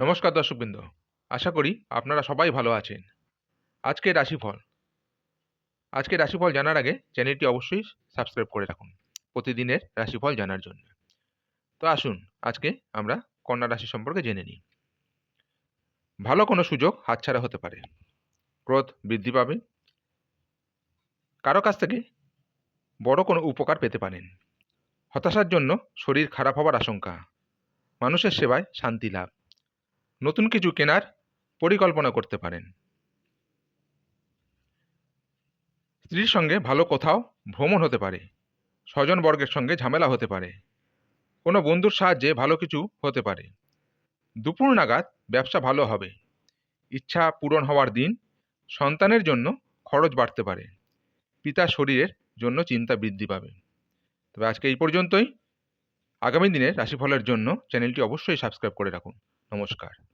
নমস্কার দর্শকবৃন্দ। আশা করি আপনারা সবাই ভালো আছেন। আজকে রাশিফল। আজকে রাশিফল জানার আগে চ্যানেলটি অবশ্যই সাবস্ক্রাইব করে রাখুন প্রতিদিনের রাশিফল জানার জন্য। তো আসুন, আজকে আমরা কন্যা রাশি সম্পর্কে জেনে নিই। ভালো কোনো সুযোগ হাতছাড়া হতে পারে। ক্রোধ বৃদ্ধি পাবে। কারও কাছ থেকে বড় কোনো উপকার পেতে পারেন। হতাশার জন্য শরীর খারাপ হওয়ার আশঙ্কা। মানুষের সেবায় শান্তি লাভ। নতুন কিছু কেনার পরিকল্পনা করতে পারেন। স্ত্রীর সঙ্গে ভালো কোথাও ভ্রমণ হতে পারে, স্বজন বর্গের সঙ্গে ঝামেলা হতে পারে, কোনো বন্ধুর সাহায্যে ভালো কিছু হতে পারে। দুপুর নাগাদ ব্যবসা ভালো হবে, ইচ্ছা পূরণ হওয়ার দিন সন্তানের জন্য খরচ বাড়তে পারে পিতা শরীরের জন্য চিন্তা বৃদ্ধি পাবে। তবে আজকে এই পর্যন্তই। আগামী দিনের রাশিফলের জন্য চ্যানেলটি অবশ্যই সাবস্ক্রাইব করে রাখুন। নমস্কার।